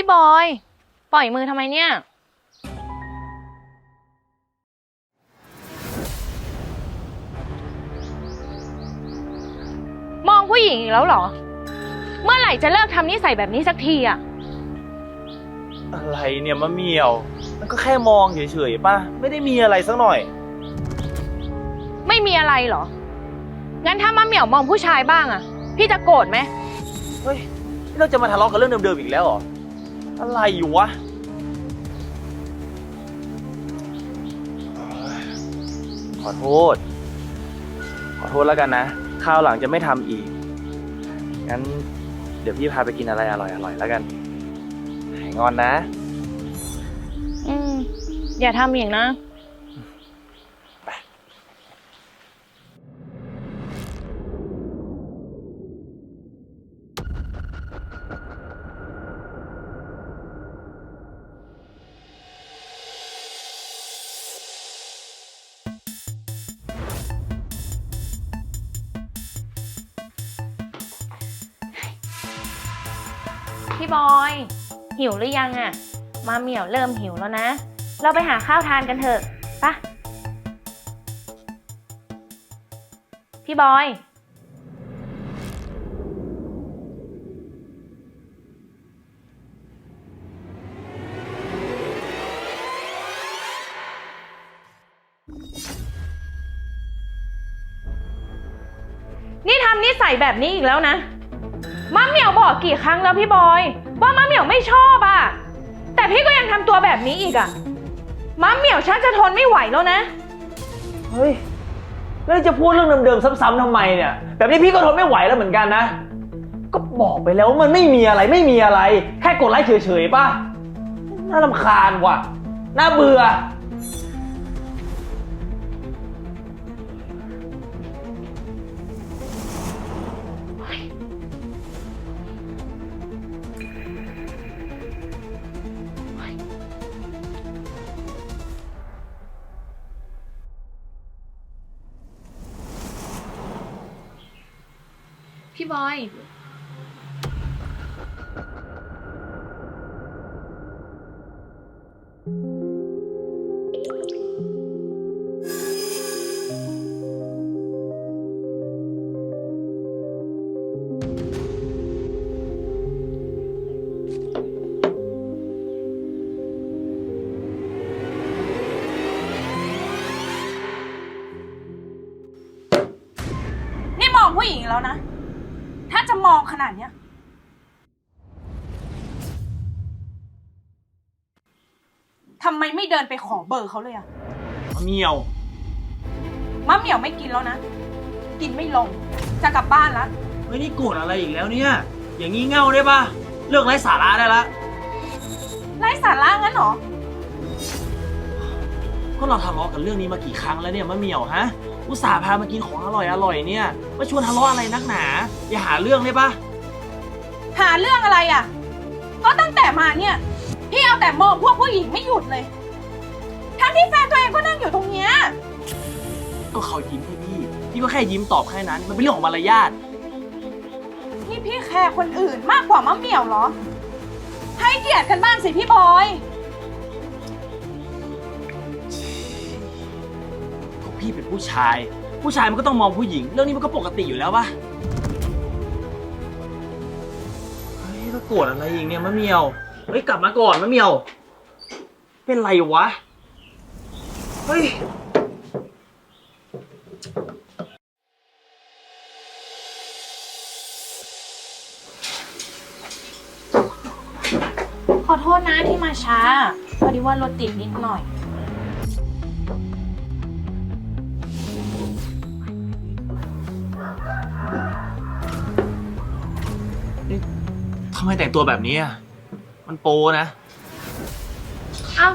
พี่บอย ปล่อยมือทำไมเนี่ย มองผู้หญิงอีกแล้วเหรอ เมื่อไหร่จะเลิกทำนิสัยแบบนี้สักทีอะอะไรเนี่ยมะเหมียว มันก็แค่มองเฉยๆป่ะ ไม่ได้มีอะไรสักหน่อย ไม่มีอะไรเหรอ งั้นถ้ามะเหมี่ยวมองผู้ชายบ้างอะพี่จะโกรธไหมเฮ้ยนี่เราจะมาทะเลาะกันเรื่องเดิมๆอีกแล้วเหรอ อะไรอยู่วะ ขอโทษ ขอโทษแล้วกันนะคราวหลังจะไม่ทำอีก งั้น เดี๋ยวพี่พาไปกินอะไรอร่อยๆแล้วกันหายงอนนะ อืม อย่าทำอีกนะ พี่บอย หิวหรือยังอะมาเหมี่ยวเริ่มหิวแล้วนะ เราไปหาข้าวทานกันเถอะปะพี่บอย นี่ทำนิสัยแบบนี้อีกแล้วนะ มะเหมี่ยวบอกกี่ครั้งแล้วพี่บอย ว่ามะเหมี่ยวไม่ชอบอะแต่พี่ก็ยังทำตัวแบบนี้อีกอะมะเหมี่ยวชักจะทนไม่ไหวแล้วนะ เฮ้ย แล้วจะพูดเรื่องเดิมๆซ้ำๆทำไมเนี่ย แบบนี้พี่ก็ทนไม่ไหวแล้วเหมือนกันนะ ก็บอกไปแล้วว่ามันไม่มีอะไรไม่มีอะไร แค่กดไลค์เฉยๆป่ะ น่ารำคาญว่ะ น่าเบื่อ บอย นี่มองผู้หญิงแล้วนะ ถ้าจะมองขนาดเนี้ย ทำไมไม่เดินไปขอเบอร์เขาเลยอะมะเหมียว มะเหมี่ยวไม่กินแล้วนะ กินไม่ลง จะกลับบ้านละ เฮ้ยนี่โกรธอะไรอีกแล้วเนี่ย อย่างงี้เง่าได้ปะเลิกไร้สาระได้ละ ไร้สาระงั้นเหรอ ก็เราทะเลาะกันเรื่องนี้มากี่ครั้งแล้วเนี่ยมะเหมียวฮะ อุตส่าห์พามากินของอร่อยอร่อยๆเนี่ย มาชวนทะเลาะอะไรนักหนา อย่าหาเรื่องได้ปะหาเรื่องอะไรอะก็ตั้งแต่มาเนี่ย พี่เอาแต่มองพวกผู้หญิงไม่หยุดเลย ทั้งที่แฟนตัวเองก็นั่งอยู่ตรงเนี้ย ก็เขายิ้มให้พี่ พี่ก็แค่ยิ้มตอบแค่นั้น มันเป็นเรื่องของมารยาท นี่พี่แคร์คนอื่นมากกว่ามะเหมี่ยวเหรอ ให้เกียรติกันบ้างสิพี่บอย พี่เป็นผู้ชาย ผู้ชายมันก็ต้องมองผู้หญิง เรื่องนี้มันก็ปกติอยู่แล้วปะเฮ้ยแล้วโกรธอะไรอีกเนี่ยมะเมียวเฮ้ยกลับมาก่อนมะเมียว เป็นไรวะเฮ้ยขอโทษนะที่มาช้า พอดีว่ารถติดนิดหน่อย ทำไมแต่งตัวแบบนี้อะมันโปนะ เอ้า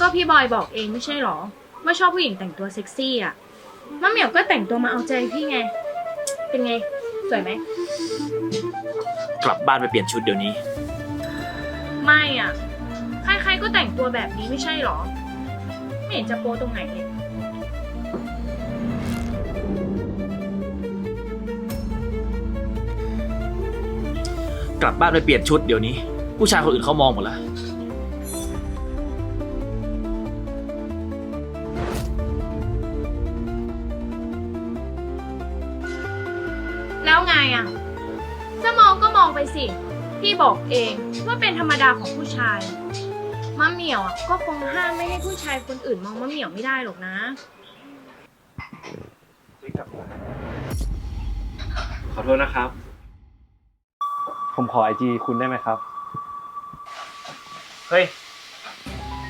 ก็พี่บอยบอกเองไม่ใช่หรอ ว่าชอบผู้หญิงแต่งตัวเซ็กซี่อะมะเหมี่ยวก็แต่งตัวมาเอาใจพี่ไง เป็นไง สวยไหม กลับบ้านไปเปลี่ยนชุดเดี๋ยวนี้ ไม่อะ ใครๆก็แต่งตัวแบบนี้ไม่ใช่หรอ ไม่เห็นจะโปตรงไหนเลย กลับบ้านไปเปลี่ยนชุดเดี๋ยวนี้ ผู้ชายคนอื่นเขามองหมดแล้วแล้วไงอะ จะมองก็มองไปสิ พี่บอกเองว่าเป็นธรรมดาของผู้ชาย มะเหมี่ยวอะก็คงห้ามไม่ให้ผู้ชายคนอื่นมองมะเหมี่ยวไม่ได้หรอกนะ ขอโทษนะครับ ผมขอไอจีคุณได้ไหมครับ เฮ้ย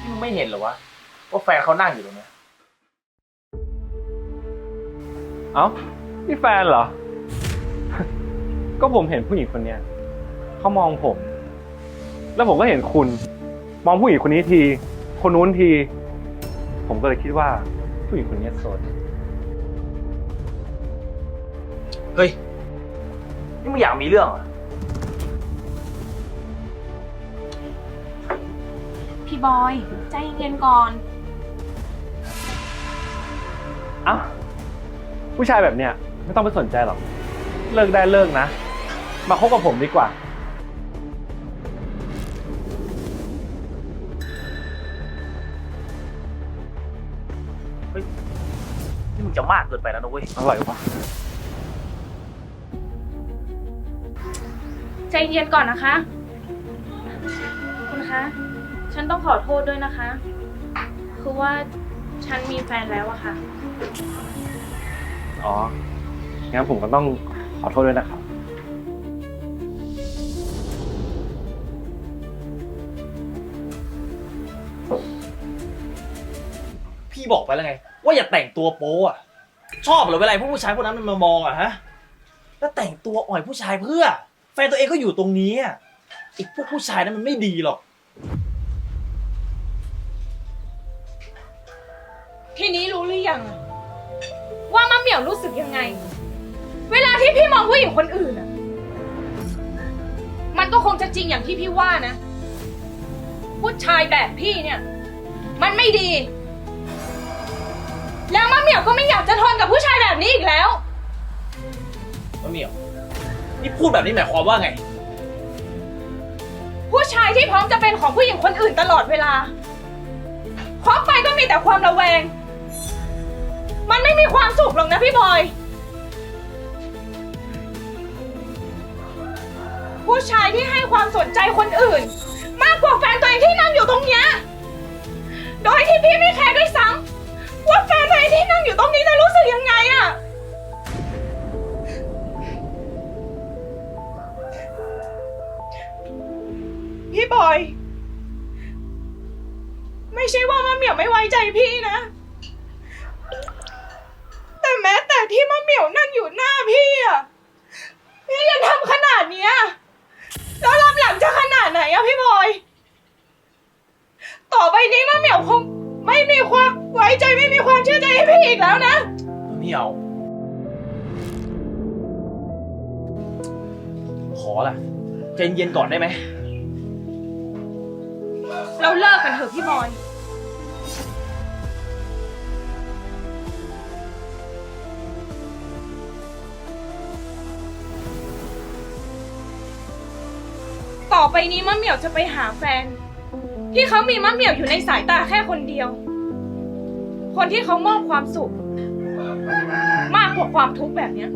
นี่มึงไม่เห็นเหรอวะว่าแฟนเขานั่งอยู่ตรงเนี้ยเอ้านี่แฟนเหรอ ก็ผมเห็นผู้หญิงคนเนี้ยเขามองผม แล้วผมก็เห็นคุณ มองผู้หญิงคนนี้ที คนนู้นที ผมก็เลยคิดว่าผู้หญิงคนนี้โสด เฮ้ยนี่มึงอยากมีเรื่องเหรอ พี่บอย ใจเย็นๆก่อน เอ้าผู้ชายแบบเนี้ยไม่ต้องไปสนใจหรอก เลิกได้เลิกนะ มาคบกับผมดีกว่า นี่มึงจะมากเกินไปแล้วนะเว้ย อร่อยวะใจเย็นก่อนนะคะ คุณคะ ฉันต้องขอโทษด้วยนะคะ คือว่าฉันมีแฟนแล้วอะค่ะ อ๋อ งั้นผมก็ต้องขอโทษด้วยนะครับ พี่บอกไปแล้วไง ว่าอย่าแต่งตัวโป๊อะชอบเหรือเวลาพวกผู้ชายพวกนั้นมันมามองอะฮะ แล้วแต่งตัวอ่อยผู้ชายเพื่อ แฟนตัวเองก็อยู่ตรงนี้อะอีกพวกผู้ชายนั้นมันไม่ดีหรอก ทีนี้รู้หรือยัง ว่ามะเหมี่ยวรู้สึกยังไง เวลาที่พี่มองผู้หญิงคนอื่นอะมันก็คงจะจริงอย่างที่พี่ว่านะ ผู้ชายแบบพี่เนี่ย มันไม่ดี แล้วมะเหมี่ยวก็ไม่อยากจะทนกับผู้ชายแบบนี้อีกแล้ว มะเหมี่ยว นี่พูดแบบนี้หมายความว่าไง ผู้ชายที่พร้อมจะเป็นของผู้หญิงคนอื่นตลอดเวลาคบไปก็มีแต่ความระแวง มันไม่มีความสุขหรอกนะพี่บอย ผู้ชายที่ให้ความสนใจคนอื่น มากกว่าแฟนตัวเองที่นั่งอยู่ตรงเนี้ย โดยที่พี่ไม่แคร์ด้วยซ้ำว่าแฟนตัวเองที่นั่งอยู่ตรงนี้จะรู้สึกยังไงอะพี่บอย ไม่ใช่ว่ามะเหมียวไม่ไว้ใจพี่นะ แต่แม้แต่ที่มะเหมี่ยวนั่งอยู่หน้าพี่อะพี่ยังทำขนาดเนี้ยแล้วรับหลังจะขนาดไหนอะพี่บอย ต่อไปนี้มะเหมี่ยวคงไม่มีความไว้ใจไม่มีความเชื่อใจให้พี่อีกแล้วนะ มะเหมี่ยว ขอละใจเย็นๆก่อนได้ไหม เราเลิกกันเถอะพี่บอย ไปนี้มะเหมี่ยวจะไปหาแฟน ที่เขามีมะเหมี่ยวอยู่ในสายตาแค่คนเดียว คนที่เขามอบความสุข มากกว่าความทุกข์แบบเนี้ย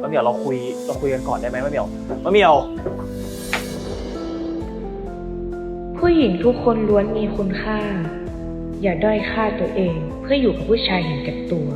มะเหมี่ยวเราคุยเราคุยกันก่อนได้ไหมมะเหมี่ยวมะเหมี่ยว ผู้หญิงทุกคนล้วนมีคุณค่า อย่าด้อยค่าตัวเองเพื่ออยู่กับผู้ชายเห็นแก่ตัว